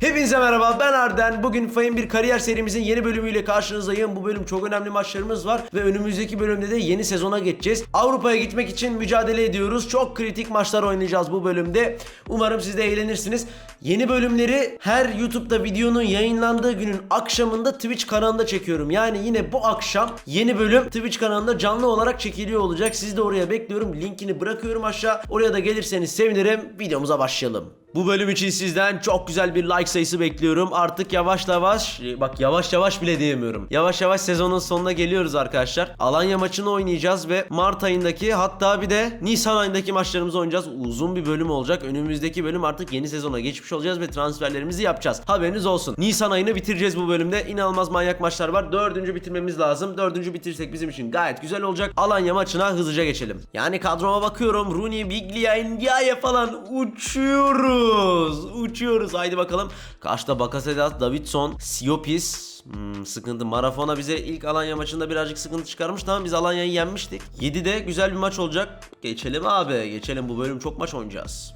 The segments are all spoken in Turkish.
Hepinize merhaba ben Arden. Bugün Fayın bir kariyer serimizin yeni bölümüyle karşınızdayım. Bu bölüm çok önemli maçlarımız var ve önümüzdeki bölümde de yeni sezona geçeceğiz. Avrupa'ya gitmek için mücadele ediyoruz. Çok kritik maçlar oynayacağız bu bölümde. Umarım siz de eğlenirsiniz. Yeni bölümleri her YouTube'da videonun yayınlandığı günün akşamında Twitch kanalında çekiyorum. Yani yine bu akşam yeni bölüm Twitch kanalında canlı olarak çekiliyor olacak. Sizi de oraya bekliyorum. Linkini bırakıyorum aşağı. Oraya da gelirseniz sevinirim. Videomuza başlayalım. Bu bölüm için sizden çok güzel bir like sayısı bekliyorum. Artık yavaş yavaş, bak yavaş yavaş bile diyemiyorum. Yavaş yavaş sezonun sonuna geliyoruz arkadaşlar. Alanya maçını oynayacağız ve Mart ayındaki hatta bir de Nisan ayındaki maçlarımızı oynayacağız. Uzun bir bölüm olacak. Önümüzdeki bölüm artık yeni sezona geçmiş olacağız ve transferlerimizi yapacağız. Haberiniz olsun. Nisan ayını bitireceğiz bu bölümde. İnanılmaz manyak maçlar var. Dördüncü bitirmemiz lazım. Dördüncü bitirsek bizim için gayet güzel olacak. Alanya maçına hızlıca geçelim. Yani kadroma bakıyorum. Rooney, Biglia, Ndiaye falan uçuyoruz. Uçuyoruz. Haydi bakalım. Karşıda Bakasetas, Davidson, Siopis. Hmm, sıkıntı. Marafona bize ilk Alanya maçında birazcık sıkıntı çıkarmıştı ama biz Alanya'yı yenmiştik. 7'de güzel bir maç olacak. Geçelim abi. Geçelim. Bu bölüm çok maç oynayacağız.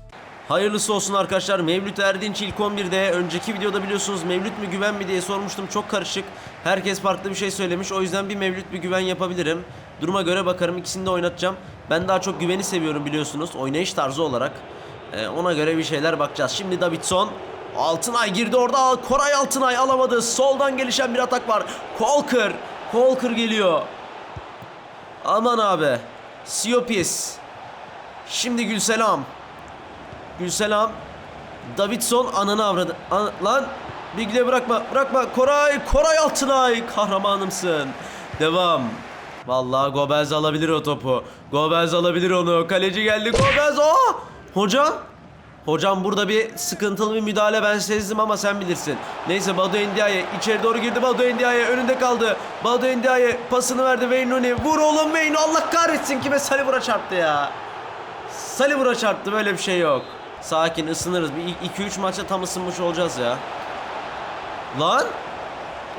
Hayırlısı olsun arkadaşlar. Mevlüt Erdinç ilk 11'de. Önceki videoda biliyorsunuz Mevlüt mü güven mi diye sormuştum. Çok karışık. Herkes farklı bir şey söylemiş. O yüzden bir Mevlüt bir güven yapabilirim. Duruma göre bakarım. İkisini de oynatacağım. Ben daha çok güveni seviyorum biliyorsunuz. Oynayış tarzı olarak. Ee, ona göre bir şeyler bakacağız. Şimdi Davidson. Altınay girdi orada. Koray Altınay alamadı. Soldan gelişen bir atak var. Kolker. Kolker geliyor. Aman abi. Siopis. Şimdi Gülselam. Gülselam. Davidson ananı avradı. An- lan. Bigle bırakma. Bırakma. Koray. Koray Altınay. Kahramanımsın. Devam. Vallahi Gobez alabilir o topu. Gobez alabilir onu. Kaleci geldi. Gobez. Oh! Hoca. Hocam burada bir sıkıntılı bir müdahale ben sezdim ama sen bilirsin. Neyse Badu Endiaye içeri doğru girdi Badu Endiaye önünde kaldı. Badu Endiaye pasını verdi Wayne Rooney. Vur oğlum Wayne Allah kahretsin kime Salibur'a çarptı ya. Salibur'a çarptı böyle bir şey yok. Sakin ısınırız. Bir 2-3 maçta tam ısınmış olacağız ya. Lan!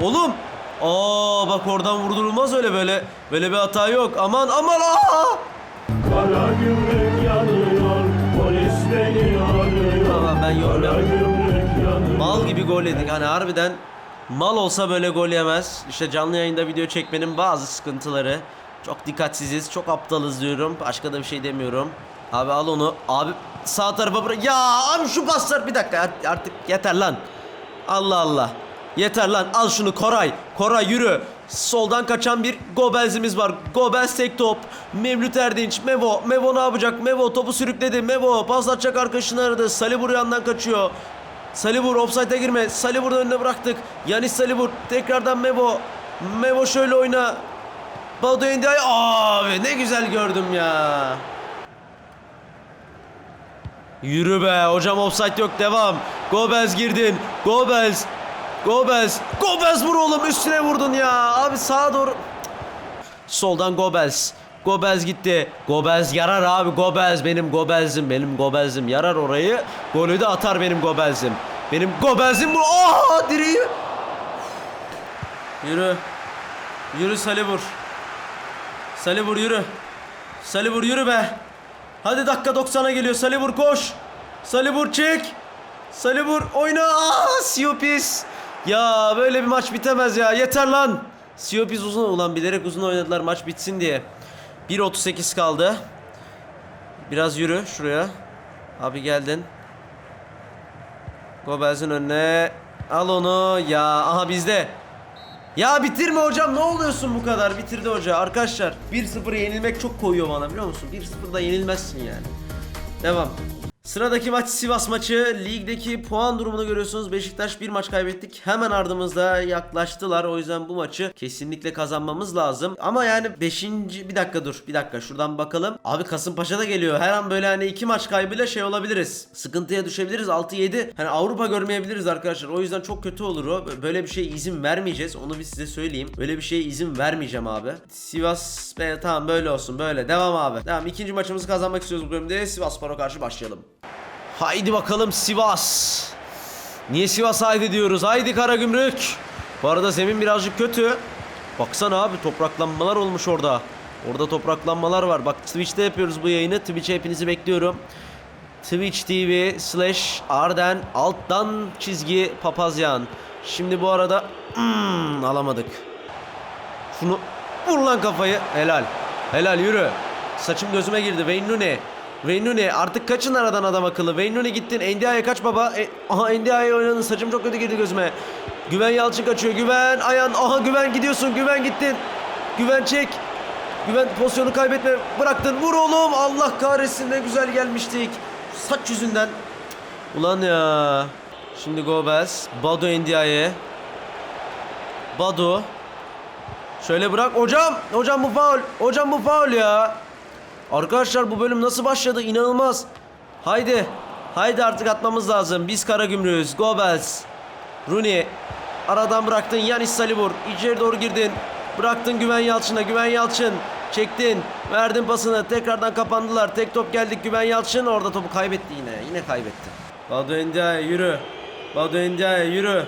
Oğlum! Aa bak oradan vurdurulmaz öyle böyle. Böyle bir hata yok. Aman aman aa! Kara gümrük Mal gibi gol yedik. Hani harbiden mal olsa böyle gol yemez. İşte canlı yayında video çekmenin bazı sıkıntıları. Çok dikkatsiziz, çok aptalız diyorum. Başka da bir şey demiyorum. Abi al onu. Abi sağ tarafa bırak. Ya abi şu paslar bir dakika Art- artık yeter lan. Allah Allah. Yeter lan al şunu Koray. Koray yürü. Soldan kaçan bir Gobels'imiz var. Gobels tek top. Mevlüt Erdinç. Mevo. Mevo ne yapacak? Mevo topu sürükledi. Mevo pas atacak arkadaşını aradı. Salibur yandan kaçıyor. Salibur offside'e girme. Salibur'u önüne bıraktık. Yanis Salibur tekrardan Mevo. Mevo şöyle oyna. Badu Endiay. Abi ne güzel gördüm ya. Yürü be hocam offside yok devam. Gobels girdin. Gobels. Gobels. Gobels vur oğlum üstüne vurdun ya. Abi sağa doğru. Soldan Gobels. Gobels gitti. Gobels yarar abi. Gobels benim Gobels'im. Benim Gobels'im yarar orayı. Golü de atar benim Gobels'im. Benim Gobels'im bu. Aa direği. Yürü. Yürü Salibur. Salibur yürü. Salibur yürü be. Hadi dakika 90'a geliyor. Salibur koş. Salibur çek. Salibur oyna. Aa, Siopis. Ya böyle bir maç bitemez ya. Yeter lan. Siopis uzun ulan bilerek uzun oynadılar maç bitsin diye. 1.38 kaldı. Biraz yürü şuraya. Abi geldin. Gobels'in önüne. Al onu. Ya aha bizde. Ya bitirme hocam ne oluyorsun bu kadar bitirdi hoca arkadaşlar 1-0 yenilmek çok koyuyor bana biliyor musun 1-0'da yenilmezsin yani Devam Sıradaki maç Sivas maçı. Ligdeki puan durumunu görüyorsunuz. Beşiktaş bir maç kaybettik. Hemen ardımızda yaklaştılar. O yüzden bu maçı kesinlikle kazanmamız lazım. Ama yani 5. bir dakika dur. Bir dakika şuradan bakalım. Abi Kasımpaşa da geliyor. Her an böyle hani iki maç kaybıyla şey olabiliriz. Sıkıntıya düşebiliriz. 6-7. Hani Avrupa görmeyebiliriz arkadaşlar. O yüzden çok kötü olur o. Böyle bir şeye izin vermeyeceğiz. Onu bir size söyleyeyim. Böyle bir şeye izin vermeyeceğim abi. Sivas be tamam böyle olsun böyle. Devam abi. Tamam ikinci maçımızı kazanmak istiyoruz bu bölümde. Sivas Spor'a karşı başlayalım. Haydi bakalım Sivas. Niye Sivas haydi diyoruz? Haydi Karagümrük. Bu arada zemin birazcık kötü. Baksana abi topraklanmalar olmuş orada. Orada topraklanmalar var. Bak Twitch'te yapıyoruz bu yayını. Twitch'e hepinizi bekliyorum. Twitch TV slash Arden alttan çizgi papazyan. Şimdi bu arada hmm, alamadık. Şunu vur lan kafayı. Helal. Helal yürü. Saçım gözüme girdi. Wayne Rooney. Rooney artık kaçın aradan adam akıllı. Rooney gittin. NDI'ye kaç baba. E, aha NDI'ye oynadın. Saçım çok kötü girdi gözüme. Güven Yalçın kaçıyor. Güven ayağın. Aha Güven gidiyorsun. Güven gittin. Güven çek. Güven pozisyonu kaybetme. Bıraktın. Vur oğlum. Allah kahretsin ne güzel gelmiştik. Saç yüzünden. Ulan ya. Şimdi Gobez. Badu NDI'ye. Badu. Şöyle bırak. Hocam. Hocam bu faul. Hocam bu faul ya. Arkadaşlar bu bölüm nasıl başladı? İnanılmaz. Haydi. Haydi artık atmamız lazım. Biz kara gümrüğüz. Gobels. Rooney. Aradan bıraktın. Yanis Salibur. İçeri doğru girdin. Bıraktın Güven Yalçın'a. Güven Yalçın. Çektin. Verdin pasını. Tekrardan kapandılar. Tek top geldik Güven Yalçın. Orada topu kaybetti yine. Yine kaybetti. Badu Endiaye yürü. Badu Endiaye yürü.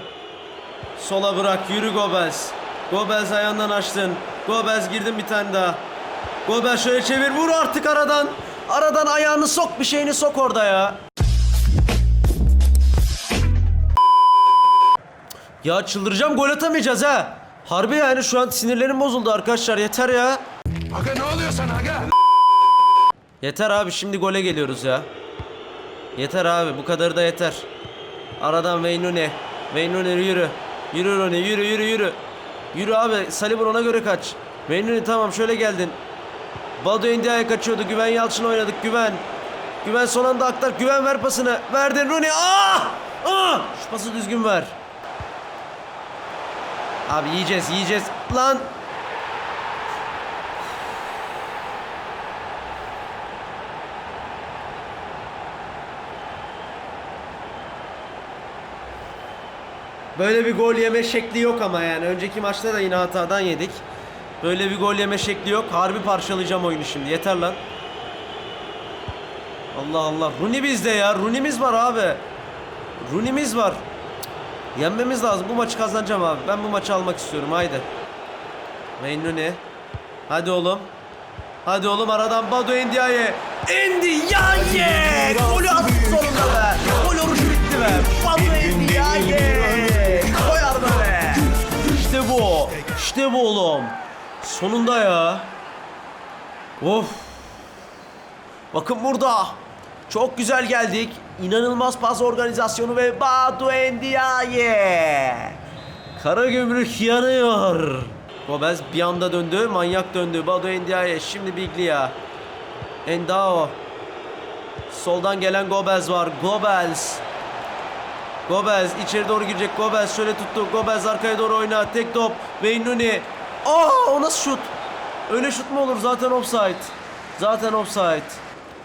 Sola bırak. Yürü Gobels. Gobels ayağından açtın. Gobels girdin bir tane daha. Gobels şöyle çevir. Vur artık aradan. Aradan ayağını sok. Bir şeyini sok orada ya. Ya çıldıracağım gol atamayacağız ha. Harbi yani şu an sinirlerim bozuldu arkadaşlar yeter ya. Aga ne oluyor sana aga? Yeter abi şimdi gole geliyoruz ya. Yeter abi bu kadarı da yeter. Aradan. Wayne Rooney yürü. Yürü Rooney yürü yürü yürü. Yürü abi Salibur ona göre kaç. Rooney tamam şöyle geldin. Badu Endia'ya kaçıyordu. Güven Yalçın oynadık. Güven. Güven son anda aktar. Güven ver pasını. Verdin Rooney. Ah! Ah! Şu pası düzgün ver. Abi yiyeceğiz yiyeceğiz. Lan. Böyle bir gol yeme şekli yok ama yani. Önceki maçta da yine hatadan yedik. Böyle bir gol yeme şekli yok. Harbi parçalayacağım oyunu şimdi. Yeter lan. Allah Allah. Rooney bizde ya. Rooney'miz var abi. Rooney'miz var. Cık. Yenmemiz lazım. Bu maçı kazanacağım abi. Ben bu maçı almak istiyorum. Haydi. Wayne Rooney. Hadi oğlum. Hadi oğlum aradan Badu Endiaye. Endiaye! Golü attı sonunda be. Gol orucu bitti be. Badu Endiaye! Koyar böyle. İşte bu. İşte bu oğlum. Sonunda ya. Of. Bakın burada. Çok güzel geldik. İnanılmaz pas organizasyonu ve Badu Endiaye. Kara gümrük yanıyor. Gomez bir anda döndü. Manyak döndü. Badu Endiaye. Şimdi Biglia. Endao. Soldan gelen Gobez var. Gobez. Gobez içeri doğru girecek. Gobez şöyle tuttu. Gobez arkaya doğru oyna. Tek top. Rooney. Aa o nasıl şut? Öyle şut mu olur? Zaten offside. Zaten offside.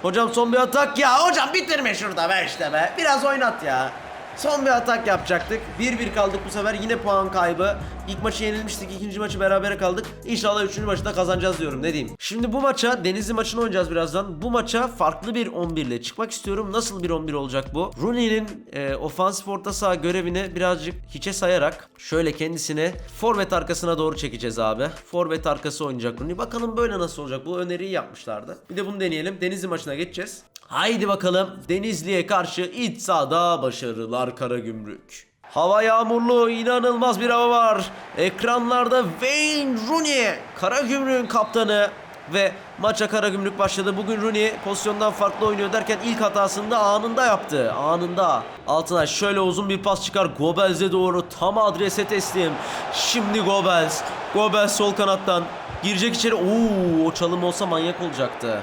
Hocam son bir atak ya. Hocam bitirme şurada be işte be. Biraz oynat ya. Son bir atak yapacaktık. 1-1 kaldık bu sefer. Yine puan kaybı. İlk maçı yenilmiştik. ikinci maçı berabere kaldık. İnşallah üçüncü maçı da kazanacağız diyorum. Ne diyeyim? Şimdi bu maça Denizli maçını oynayacağız birazdan. Bu maça farklı bir 11 ile çıkmak istiyorum. Nasıl bir 11 olacak bu? Rooney'nin e, ofansif orta saha görevini birazcık hiçe sayarak şöyle kendisine forvet arkasına doğru çekeceğiz abi. Forvet arkası oynayacak Rooney. Bakalım böyle nasıl olacak? Bu öneriyi yapmışlardı. Bir de bunu deneyelim. Denizli maçına geçeceğiz. Haydi bakalım Denizli'ye karşı iç sahada başarılar Karagümrük. Hava yağmurlu, inanılmaz bir hava var. Ekranlarda Wayne Rooney, Karagümrük'ün kaptanı ve maça Karagümrük başladı. Bugün Rooney pozisyondan farklı oynuyor derken ilk hatasını da anında yaptı. Anında. Altına şöyle uzun bir pas çıkar. Gobels'e doğru tam adrese teslim. Şimdi Gobels. Gobels sol kanattan. Girecek içeri. Oo, o çalım olsa manyak olacaktı.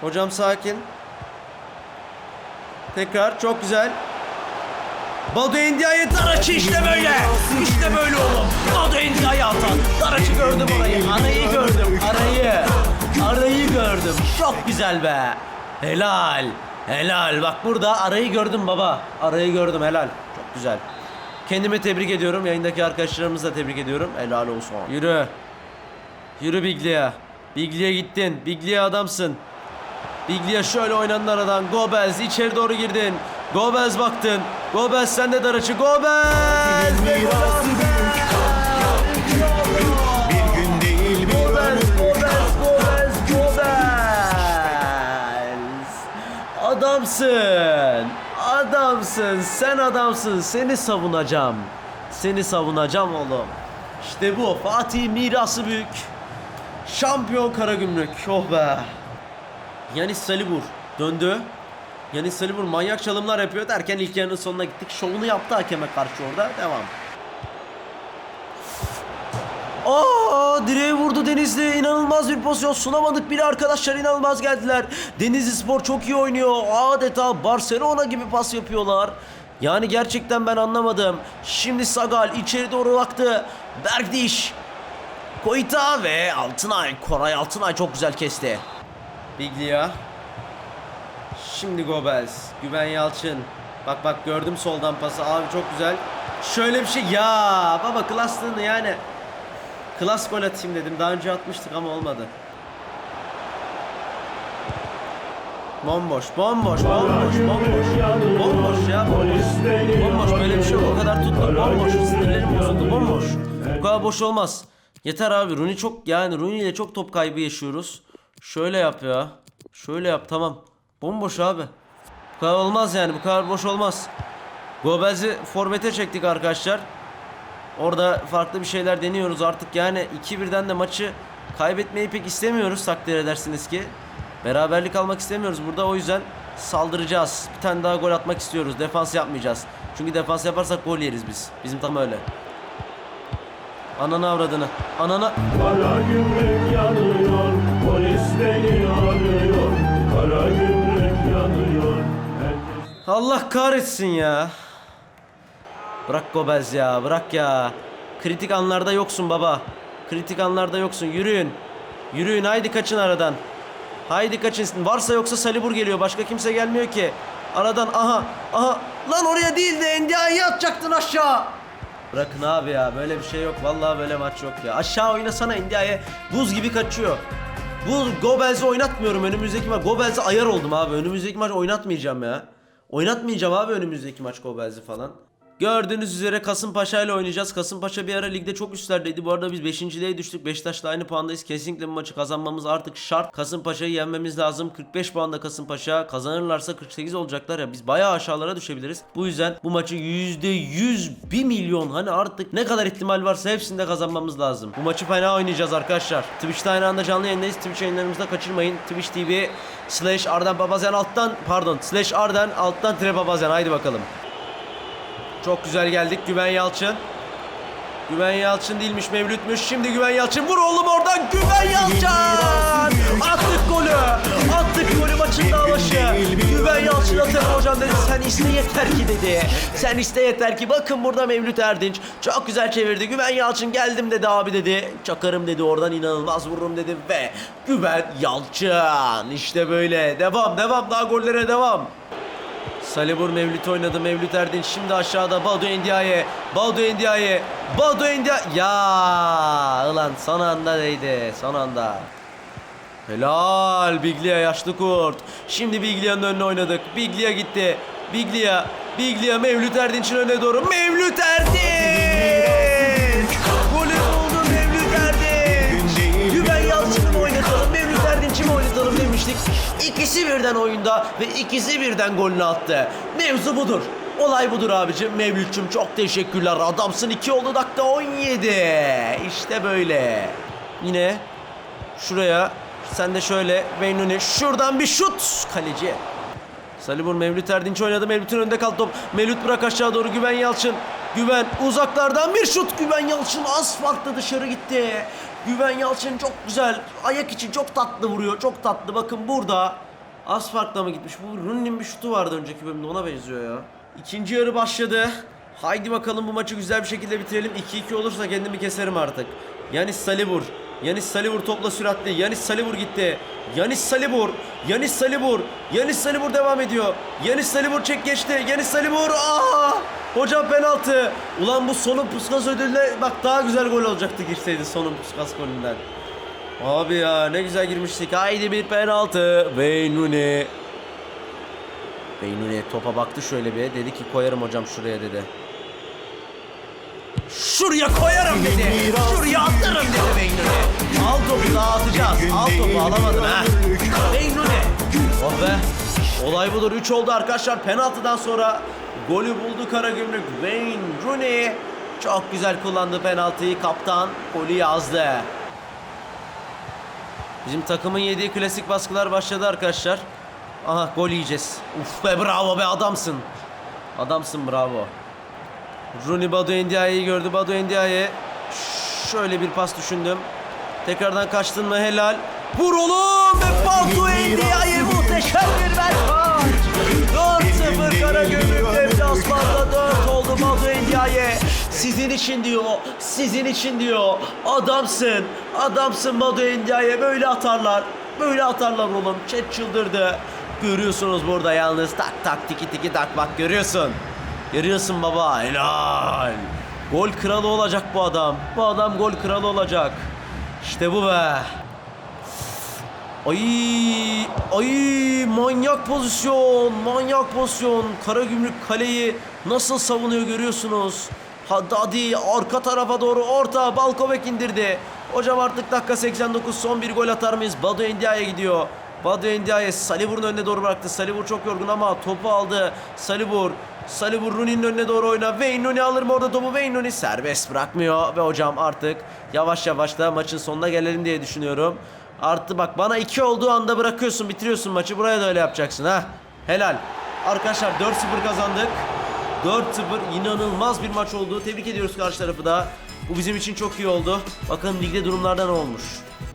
Hocam sakin. Tekrar çok güzel. Badu Endia'ya Daraç'ı işte böyle. İşte böyle oğlum. Badu Endia'ya atan. Daraç'ı gördüm orayı. Arayı gördüm. Arayı. Arayı gördüm. Çok güzel be. Helal. Helal. Bak burada arayı gördüm baba. Arayı gördüm helal. Çok güzel. Kendimi tebrik ediyorum. Yayındaki arkadaşlarımızı da tebrik ediyorum. Helal olsun. Yürü. Yürü Biglia. Biglia gittin. Biglia adamsın. Biglia şöyle oynanın aradan. Gobez içeri doğru girdin. Gobez baktın. Gobez sen de! Bir gün değil bir. Gobez, Gobez, Gobez! Adamsın. Adamsın. Sen adamsın. Seni savunacağım. Seni savunacağım oğlum. İşte bu. Fatih mirası büyük. Şampiyon Karagümrük. Oh be. Yanis Salibur döndü. Yanis Salibur manyak çalımlar yapıyor derken ilk yarının sonuna gittik. Şovunu yaptı hakeme karşı orada. Devam. Aa direğe vurdu Denizli. İnanılmaz bir pozisyon sunamadık bile arkadaşlar inanılmaz geldiler. Denizli Spor çok iyi oynuyor. Adeta Barcelona gibi pas yapıyorlar. Yani gerçekten ben anlamadım. Şimdi Sagal içeri doğru baktı. Bergdiş. Koita ve Altınay. Koray Altınay çok güzel kesti. Biglia. Şimdi Gobels. Güven Yalçın. Bak bak gördüm soldan pası. Abi çok güzel. Şöyle bir şey. Ya baba klaslığını yani. Klas gol atayım dedim. Daha önce atmıştık ama olmadı. Bomboş, bomboş, bomboş, bomboş. Bomboş ya, bomboş. Bomboş böyle bir şey yok. O kadar tuttum. Bomboş. Sinirlerim bozuldu. Bomboş. Bu kadar boş olmaz. Yeter abi. Rooney çok yani Rooney ile çok top kaybı yaşıyoruz. Şöyle yap ya. Şöyle yap tamam. Bomboş abi. Bu kadar olmaz yani. Bu kadar boş olmaz. Gobez'i forvete çektik arkadaşlar. Orada farklı bir şeyler deniyoruz artık yani 2-1'den de maçı kaybetmeyi pek istemiyoruz takdir edersiniz ki. Beraberlik almak istemiyoruz burada o yüzden saldıracağız. Bir tane daha gol atmak istiyoruz. Defans yapmayacağız. Çünkü defans yaparsak gol yeriz biz. Bizim tam öyle. Ananı avradını. Ananı. Kara gümrük yanıyor, beni arıyor. Kara gümrük yanıyor, herkes Allah kahretsin ya. Bırak Gobez ya bırak ya. Kritik anlarda yoksun baba. Kritik anlarda yoksun. Yürüyün. Yürüyün haydi kaçın aradan. Haydi kaçın. Varsa yoksa Salibur geliyor. Başka kimse gelmiyor ki. Aradan aha aha. Lan oraya değil de Endia'yı atacaktın aşağı. Bırakın abi ya böyle bir şey yok. Vallahi böyle maç yok ya. Aşağı oynasana Endia'ya. Buz gibi kaçıyor. Bu Gobels'i oynatmıyorum önümüzdeki maç. Gobels'e ayar oldum abi. Önümüzdeki maç oynatmayacağım ya. Oynatmayacağım abi önümüzdeki maç Gobels'i falan. Gördüğünüz üzere Kasımpaşa ile oynayacağız. Kasımpaşa bir ara ligde çok üstlerdeydi. Bu arada biz 5.liğe düştük. Beşiktaş'la aynı puandayız. Kesinlikle bu maçı kazanmamız artık şart. Kasımpaşa'yı yenmemiz lazım. 45 puanda Kasımpaşa. Kazanırlarsa 48 olacaklar ya. Biz bayağı aşağılara düşebiliriz. Bu yüzden bu maçı %100 1 milyon hani artık ne kadar ihtimal varsa hepsinde kazanmamız lazım. Bu maçı fena oynayacağız arkadaşlar. Twitch'te aynı anda canlı yayındayız. Twitch yayınlarımızda kaçırmayın. Twitch TV slash Arden Babazyan alttan pardon slash Arden alttan tire Babazyan. Haydi bakalım. Çok güzel geldik Güven Yalçın. Güven Yalçın değilmiş Mevlütmüş. Şimdi Güven Yalçın vur oğlum oradan Güven Yalçın. Attık golü. Attık golü maçın daha başı. Güven Yalçın atar hocam dedi. Sen iste yeter ki dedi. Sen iste yeter ki. Bakın burada Mevlüt Erdinç. Çok güzel çevirdi. Güven Yalçın geldim dedi abi dedi. Çakarım dedi oradan inanılmaz vururum dedi. Ve Güven Yalçın. İşte böyle. Devam devam daha gollere devam. Salibur Mevlüt oynadı. Mevlüt Erdinç şimdi aşağıda. Badu Endiaye. Badu Endiaye. Badu Endiaye. Ya ulan son anda değdi. Son anda. Helal Biglia yaşlı kurt. Şimdi Biglia'nın önüne oynadık. Biglia gitti. Biglia. Biglia Mevlüt Erdinç'in önüne doğru. Mevlüt Erdinç! İkisi birden oyunda ve ikisi birden golünü attı. Mevzu budur. Olay budur abicim. Mevlüt'cüm çok teşekkürler. Adamsın 2 oldu dakika 17. İşte böyle. Yine şuraya sen de şöyle Beynuni şuradan bir şut kaleci. Salibur Mevlüt Erdinç oynadı. Mevlüt'ün önünde kaldı top. Mevlüt bırak aşağı doğru Güven Yalçın. Güven uzaklardan bir şut. Güven Yalçın az dışarı gitti. Güven Yalçın çok güzel. Ayak için çok tatlı vuruyor. Çok tatlı. Bakın burada. Az farkla mı gitmiş? Bu Rooney'nin bir şutu vardı önceki bölümde. Ona benziyor ya. İkinci yarı başladı. Haydi bakalım bu maçı güzel bir şekilde bitirelim. 2-2 olursa kendimi keserim artık. Yanis Salibur. Yanis Salibur topla süratli. Yanis Salibur gitti. Yanis Salibur. Yanis Salibur. Yanis Salibur devam ediyor. Yanis Salibur çek geçti. Yanis Salibur. Aa! Hocam penaltı. Ulan bu sonun puskas ödülüne bak daha güzel gol olacaktı girseydi sonun puskas golünden. Abi ya ne güzel girmiştik. Haydi bir penaltı. Beynuni. Beynuni topa baktı şöyle bir. Dedi ki koyarım hocam şuraya dedi. Şuraya koyarım dedi. Şuraya atarım dedi Beynuni. Al topu dağıtacağız. Al topu alamadın ha. Beynuni. Oh be. Olay budur. 3 oldu arkadaşlar. Penaltıdan sonra golü buldu Karagümrük. Wayne Rooney çok güzel kullandı penaltıyı. Kaptan golü yazdı. Bizim takımın yediği klasik baskılar başladı arkadaşlar. Aha gol yiyeceğiz. Uf be bravo be adamsın. Adamsın bravo. Rooney Badu Endiaye'yi gördü. Badu Endiaye şöyle bir pas düşündüm. Tekrardan kaçtın mı helal. Vur oğlum ve Badu Endiaye muhteşem bir berkaç. Sizin için diyor, sizin için diyor. Adamsın, adamsın Badu Endiaye. Böyle atarlar, böyle atarlar oğlum. Chat çıldırdı. Görüyorsunuz burada yalnız tak tak tiki tiki tak bak görüyorsun. Görüyorsun baba helal. Gol kralı olacak bu adam. Bu adam gol kralı olacak. İşte bu be. Ay ay manyak pozisyon manyak pozisyon Karagümrük kaleyi nasıl savunuyor görüyorsunuz Haddadi arka tarafa doğru orta Balkovek indirdi Hocam artık dakika 89 son bir gol atar mıyız Badu Endia'ya gidiyor Badu Endia'ya Salibur'un önüne doğru bıraktı Salibur çok yorgun ama topu aldı Salibur Salibur Rooney'nin önüne doğru oyna Wayne Rooney alır mı orada topu Wayne Rooney serbest bırakmıyor ve hocam artık yavaş yavaş da maçın sonuna gelelim diye düşünüyorum Artı bak bana 2 olduğu anda bırakıyorsun bitiriyorsun maçı. Buraya da öyle yapacaksın ha. Helal. Arkadaşlar 4-0 kazandık. 4-0 inanılmaz bir maç oldu. Tebrik ediyoruz karşı tarafı da. Bu bizim için çok iyi oldu. Bakalım ligde durumlarda ne olmuş.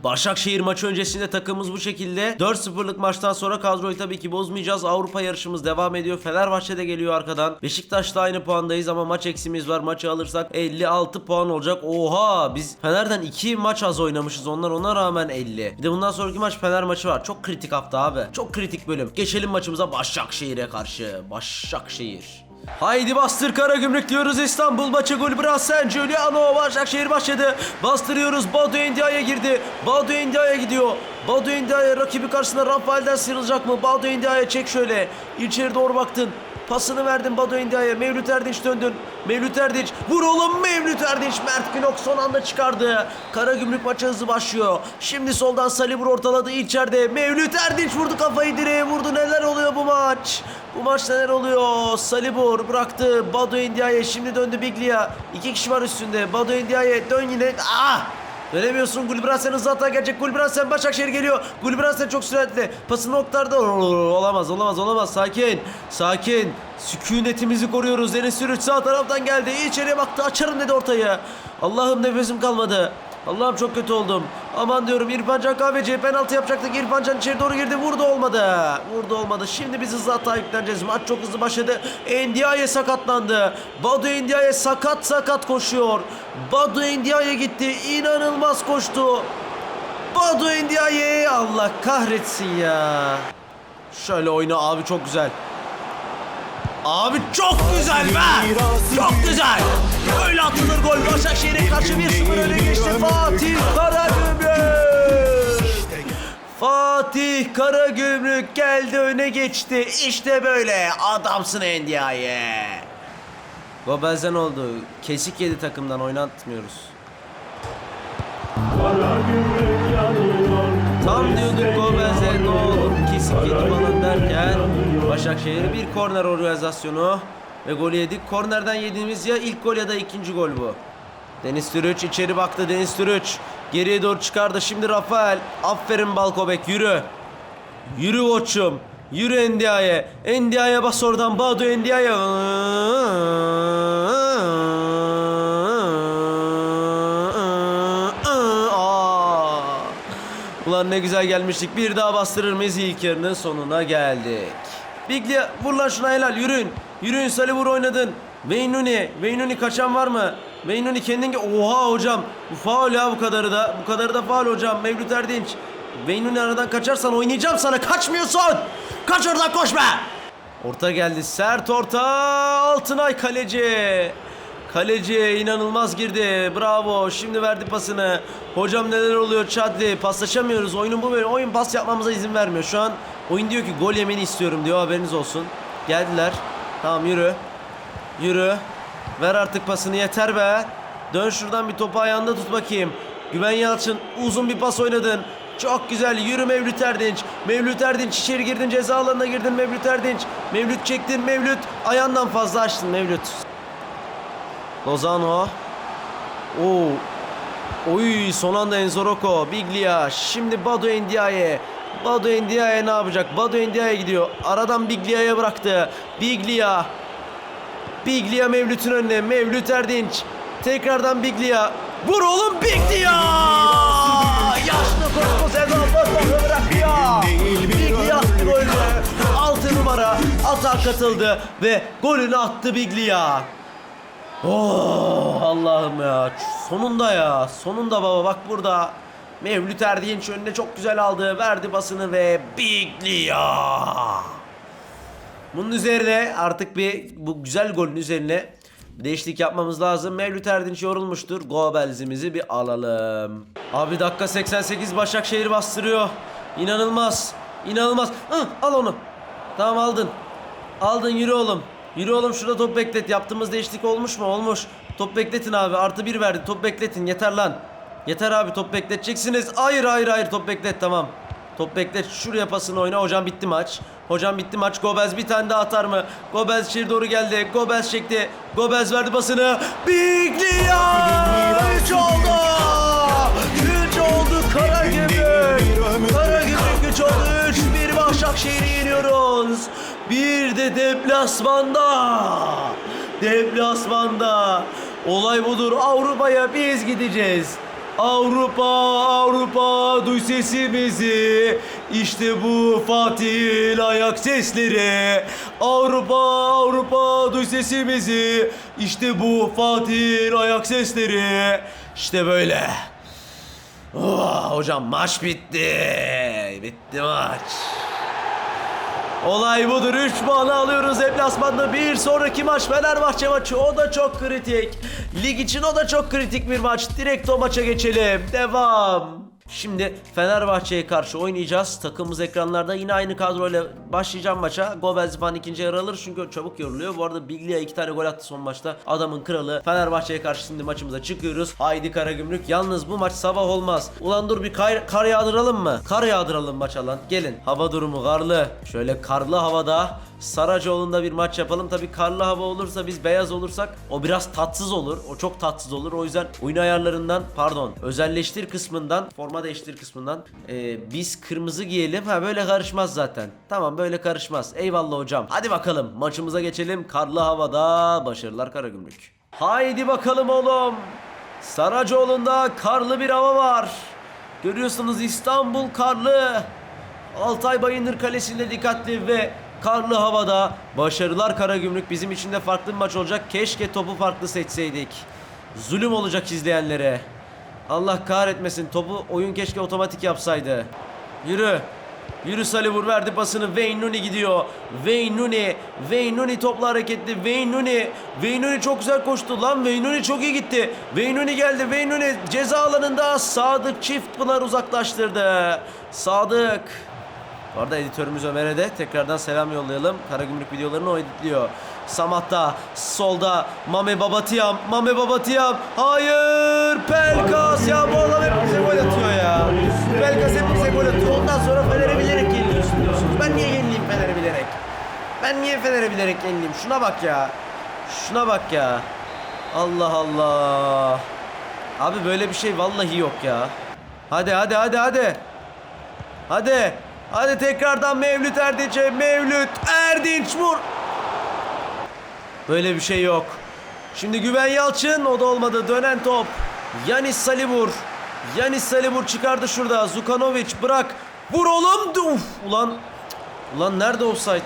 Başakşehir maçı öncesinde takımımız bu şekilde. 4-0'lık maçtan sonra kadroyu tabii ki bozmayacağız. Avrupa yarışımız devam ediyor. Fenerbahçe de geliyor arkadan. Beşiktaş'la aynı puandayız ama maç eksimiz var. Maçı alırsak 56 puan olacak. Oha biz Fener'den 2 maç az oynamışız. Onlar ona rağmen 50. Bir de bundan sonraki maç Fener maçı var. Çok kritik hafta abi. Çok kritik bölüm. Geçelim maçımıza Başakşehir'e karşı. Başakşehir. Haydi bastır Karagümrük diyoruz İstanbul maçı gol Brasen Giuliano Başakşehir başladı. Bastırıyoruz Badu Endia'ya girdi. Badu Endia'ya gidiyor. Badu Endia'ya rakibi karşısında Rafael'den sıyrılacak mı? Badu Endia'ya çek şöyle. İçeri doğru baktın Pasını verdin Badu Endia'ya. Mevlüt Erdinç döndün. Mevlüt Erdinç. Vur oğlum Mevlüt Erdinç. Mert Günok son anda çıkardı. Karagümrük maçı hızlı başlıyor. Şimdi soldan Salibur ortaladı içeride. Mevlüt Erdinç vurdu kafayı direğe vurdu. Neler oluyor bu maç? Bu maç neler oluyor? Salibur bıraktı. Badu Endia'ya şimdi döndü Biglia. İki kişi var üstünde. Badu Endia'ya dön yine. Ah! Dönemiyorsun Gulbransen hızlı hata gelecek. Gulbransen Başakşehir geliyor. Gulbransen çok süratli. Pasını noktarda. Olamaz olamaz olamaz. Sakin. Sakin. Sükunetimizi koruyoruz. Deniz Sürüç sağ taraftan geldi. İçeriye baktı. Açarım dedi ortayı. Allah'ım nefesim kalmadı. Allah'ım çok kötü oldum. Aman diyorum İrfan Can Kahveci penaltı yapacaktık. İrfan Can içeri doğru girdi. Vurdu olmadı. Vurdu olmadı. Şimdi biz hızlı hata yükleneceğiz. Maç çok hızlı başladı. Endiaye sakatlandı. Badu Endiaye sakat sakat koşuyor. Badu Endiaye gitti. İnanılmaz koştu. Badu Endiaye Allah kahretsin ya. Şöyle oyna abi çok güzel. Abi çok güzel be. Çok güzel. Böyle atılır gol. Başakşehir'e karşı 1-0 öne geçti Fatih Karagümrük. Fatih Karagümrük geldi öne geçti. İşte böyle adamsın Endiaye. Gobelzen oldu. Kesik yedi takımdan oynatmıyoruz. Tam diyorduk Gobelzen ne olur kesik yedi falan derken Başakşehir bir korner organizasyonu ve golü yedik. Kornerden yediğimiz ya ilk gol ya da ikinci gol bu. Deniz Türüç içeri baktı Deniz Türüç. Geriye doğru çıkardı şimdi Rafael. Aferin Balkobek yürü. Yürü koçum. Yürü Endia'ya. Endia'ya bas oradan. Badu Endia'ya. Ulan ne güzel gelmiştik. Bir daha bastırır mıyız ilk yarının sonuna geldik. Biglia vur lan şuna helal yürüyün. Yürüyün Salibur oynadın. Veynuni. Veynuni kaçan var mı? Veynuni kendin Oha hocam. Bu faul ya bu kadarı da. Bu kadarı da faul hocam. Mevlüt Erdinç. Veynuni aradan kaçarsan oynayacağım sana. Kaçmıyorsun. Kaç oradan koşma. Orta geldi. Sert orta. Altınay kaleci. Kaleci inanılmaz girdi. Bravo. Şimdi verdi pasını. Hocam neler oluyor Çadli? Paslaşamıyoruz. Oyunun bu böyle. Oyun pas yapmamıza izin vermiyor. Şu an oyun diyor ki gol yemeni istiyorum diyor. Haberiniz olsun. Geldiler. Tamam yürü. Yürü. Ver artık pasını yeter be. Dön şuradan bir topu ayağında tut bakayım. Güven Yalçın uzun bir pas oynadın. Çok güzel. Yürü Mevlüt Erdinç. Mevlüt Erdinç içeri girdin. Ceza alanına girdin Mevlüt Erdinç. Mevlüt çektin Mevlüt. Ayağından fazla açtın Mevlüt. Lozano. Oo. Oy son anda Enzo Rocco. Biglia. Şimdi Badu Endiaye. Badu Endiaye ne yapacak? Badu Endiaye gidiyor. Aradan Biglia'ya bıraktı. Biglia. Biglia Mevlüt'ün önüne. Mevlüt Erdinç. Tekrardan Biglia. Vur oğlum Biglia! Yaşlı Kosko sezon Kosko bırakıyor. Biglia attı golünü. 6 numara atağa katıldı ve golünü attı Biglia. Oh Allah'ım ya. Sonunda ya. Sonunda baba bak burada. Mevlüt Erdinç önüne çok güzel aldı. Verdi basını ve Biglia. Bunun üzerine artık bir bu güzel golün üzerine değişiklik yapmamız lazım. Mevlüt Erdinç yorulmuştur. Gobelzimizi bir alalım. Abi dakika 88 Başakşehir bastırıyor. İnanılmaz. İnanılmaz. Hı, al onu. Tamam aldın. Aldın yürü oğlum. Yürü oğlum şurada top beklet. Yaptığımız değişiklik olmuş mu? Olmuş. Top bekletin abi. Artı bir verdi. Top bekletin. Yeter lan. Yeter abi top bekleteceksiniz. Hayır hayır hayır top beklet tamam. Top beklet. Şuraya pasını oyna. Hocam bitti maç. Hocam bitti maç. Gobez bir tane daha atar mı? Gobez içeri doğru geldi. Gobez çekti. Gobez verdi pasını. Biglia! 3 oldu. 3 oldu. Kara gümrük. Kara gümrük 3 oldu. 3-1 Başakşehir'i yeniyoruz. Bir de deplasmanda. Deplasmanda. Olay budur. Avrupa'ya biz gideceğiz. Avrupa, Avrupa duy sesimizi. İşte bu Fatih'in ayak sesleri. Avrupa, Avrupa duy sesimizi. İşte bu Fatih'in ayak sesleri. İşte böyle. Oh, hocam maç bitti. Bitti maç. Olay budur. 3 puanı alıyoruz deplasmanda. Bir sonraki maç Fenerbahçe maçı. O da çok kritik. Lig için o da çok kritik bir maç. Direkt o maça geçelim. Devam. Şimdi Fenerbahçe'ye karşı oynayacağız. Takımımız ekranlarda yine aynı kadroyla başlayacağım maça. Gobez falan ikinci yarı alır çünkü çabuk yoruluyor. Bu arada Biglia iki tane gol attı son maçta. Adamın kralı. Fenerbahçe'ye karşı şimdi maçımıza çıkıyoruz. Haydi Karagümrük. Yalnız bu maç sabah olmaz. Ulan dur bir kar, kar yağdıralım mı? Kar yağdıralım maç alan. Gelin. Hava durumu karlı. Şöyle karlı havada Saracoğlu'nda bir maç yapalım. Tabi karlı hava olursa biz beyaz olursak o biraz tatsız olur. O çok tatsız olur. O yüzden oyun ayarlarından pardon özelleştir kısmından forma değiştir kısmından e, biz kırmızı giyelim. Ha böyle karışmaz zaten. Tamam böyle karışmaz. Eyvallah hocam. Hadi bakalım maçımıza geçelim. Karlı havada başarılar Karagümrük. Haydi bakalım oğlum. Saracoğlu'nda karlı bir hava var. Görüyorsunuz İstanbul karlı. Altay Bayındır Kalesi'nde dikkatli ve karlı havada başarılar Karagümrük bizim için de farklı bir maç olacak. Keşke topu farklı seçseydik. Zulüm olacak izleyenlere. Allah kahretmesin topu oyun keşke otomatik yapsaydı. Yürü. Yürü Salibur verdi pasını. Wayne Nuni gidiyor. Wayne Nuni. Wayne Nuni topla hareketli. Wayne Nuni. Wayne Nuni çok güzel koştu. Lan Wayne Nuni çok iyi gitti. Wayne Nuni geldi. Wayne Nuni ceza alanında Sadık çift pınar uzaklaştırdı. Sadık. Bu arada editörümüz Ömer'e de tekrardan selam yollayalım. Karagümrük videolarını o editliyor. Samat'ta, solda Mame Babatiyam, Mame Babatiyam. Hayır! Pelkas ya bu adam hep bize gol atıyor ya. Pelkas hep bize gol atıyor. Ondan sonra Fener'e bilerek yeniliyorsun diyorsunuz. Ben niye yenileyim Fener'e bilerek? Ben niye Fener'e bilerek yenileyim? Şuna bak ya. Şuna bak ya. Allah Allah. Abi böyle bir şey vallahi yok ya. Hadi hadi hadi hadi. Hadi. Hadi tekrardan Mevlüt Erdinç'e. Mevlüt Erdinç vur. Böyle bir şey yok. Şimdi Güven Yalçın o da olmadı. Dönen top. Yanis Salibur. Yanis Salibur çıkardı şurada. Zukanovic bırak. Vur oğlum. Uf, ulan. Ulan nerede offside?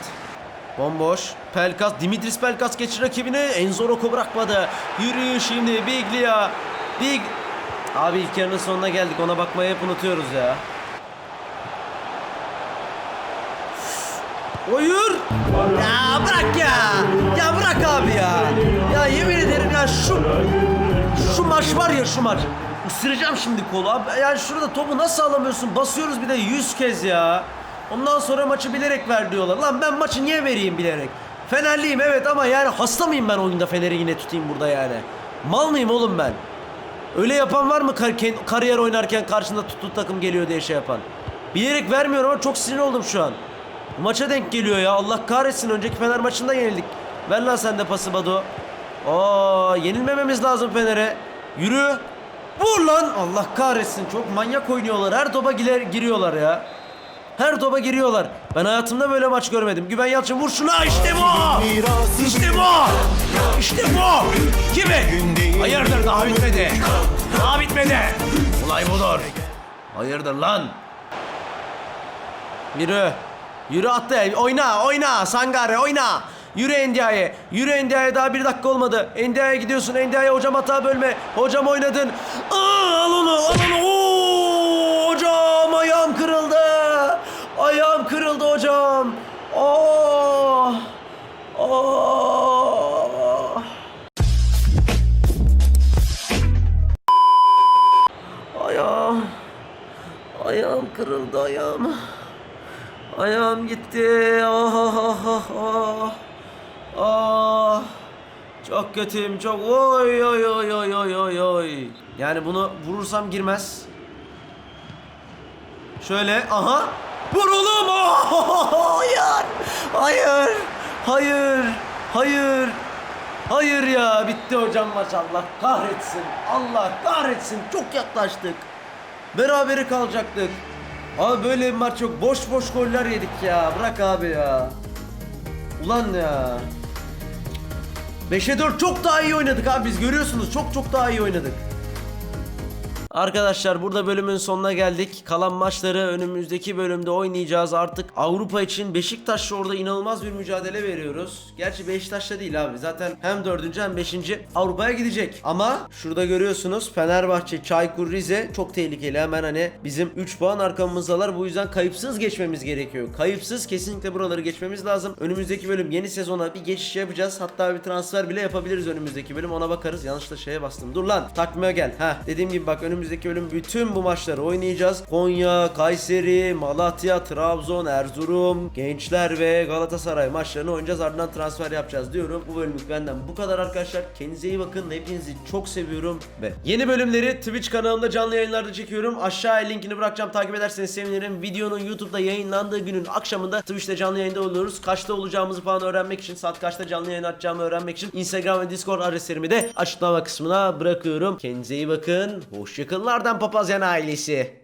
Bomboş. Pelkas. Dimitris Pelkas geçir rakibini. Enzo Rocco bırakmadı. Yürüyün şimdi. Biglia. Big. Abi ilk yarının sonuna geldik. Ona bakmayı hep unutuyoruz ya. Oyur. Ya bırak ya. Ya bırak abi ya. Ya yemin ederim ya şu şu maç var ya şu maç. Isıracağım şimdi kolu abi. Yani şurada topu nasıl alamıyorsun? Basıyoruz bir de 100 kez ya. Ondan sonra maçı bilerek ver diyorlar. Lan ben maçı niye vereyim bilerek? Fenerliyim evet ama yani hasta mıyım ben oyunda Fener'i yine tutayım burada yani? Mal mıyım oğlum ben? Öyle yapan var mı kar- kariyer oynarken karşında tuttuğu takım geliyor diye şey yapan? Bilerek vermiyorum ama çok sinir oldum şu an. Maça denk geliyor ya. Allah kahretsin. Önceki Fener maçında yenildik. Ver lan sen de pası Bado. Aa, yenilmememiz lazım Fener'e. Yürü. Vur lan. Allah kahretsin. Çok manyak oynuyorlar. Her topa girer, giriyorlar ya. Her topa giriyorlar. Ben hayatımda böyle maç görmedim. Güven Yalçın vur şuna. İşte bu. İşte bu. İşte bu. Kimi? Hayırdır daha bitmedi. Daha bitmedi. Olay budur. Hayırdır lan? Yürü. Yürü attı. Oyna, oyna. Sangare oyna. Yürü Ndiaye. Yürü Ndiaye daha bir dakika olmadı. Ndiaye gidiyorsun. Ndiaye hocam hata bölme. Hocam oynadın. Aa, al onu, al onu. Oo, hocam ayağım kırıldı. Ayağım kırıldı hocam. Oh. Oh. Ayağım. Ayağım kırıldı ayağım. Ayağım gitti. Ah ah ah ah ah. Ah. Çok kötüyüm çok. Oy oy oy oy oy oy oy. Yani bunu vurursam girmez. Şöyle aha. Vur oğlum. Oh, hayır. Hayır. Hayır. Hayır. Hayır ya bitti hocam maç Allah kahretsin. Allah kahretsin. Çok yaklaştık. Berabere kalacaktık. Abi böyle bir maç yok. Boş boş goller yedik ya. Bırak abi ya. Ulan ya. 5'e 4 çok daha iyi oynadık abi biz görüyorsunuz. Çok çok daha iyi oynadık. Arkadaşlar burada bölümün sonuna geldik. Kalan maçları önümüzdeki bölümde oynayacağız. Artık Avrupa için Beşiktaş'la orada inanılmaz bir mücadele veriyoruz. Gerçi Beşiktaş'la değil abi. Zaten hem 4. hem 5. Avrupa'ya gidecek. Ama şurada görüyorsunuz Fenerbahçe, Çaykur Rize çok tehlikeli. Hemen hani bizim 3 puan arkamızdalar. Bu yüzden kayıpsız geçmemiz gerekiyor. Kayıpsız kesinlikle buraları geçmemiz lazım. Önümüzdeki bölüm yeni sezona bir geçiş yapacağız. Hatta bir transfer bile yapabiliriz önümüzdeki bölüm. Ona bakarız. Yanlışlıkla şeye bastım. Dur lan takmaya gel. Ha dediğim gibi bak önümüzdeki bölüm bütün bu maçları oynayacağız. Konya, Kayseri, Malatya, Trabzon, Erzurum, Gençler ve Galatasaray maçlarını oynayacağız. Ardından transfer yapacağız diyorum. Bu bölümlük benden bu kadar arkadaşlar. Kendinize iyi bakın. Hepinizi çok seviyorum ve yeni bölümleri Twitch kanalımda canlı yayınlarda çekiyorum. Aşağıya linkini bırakacağım. Takip ederseniz sevinirim. Videonun YouTube'da yayınlandığı günün akşamında Twitch'te canlı yayında oluyoruz. Kaçta olacağımızı falan öğrenmek için, saat kaçta canlı yayın açacağımı öğrenmek için Instagram ve Discord adreslerimi de açıklama kısmına bırakıyorum. Kendinize iyi bakın. Hoşçakalınlardan Papazyan ailesi.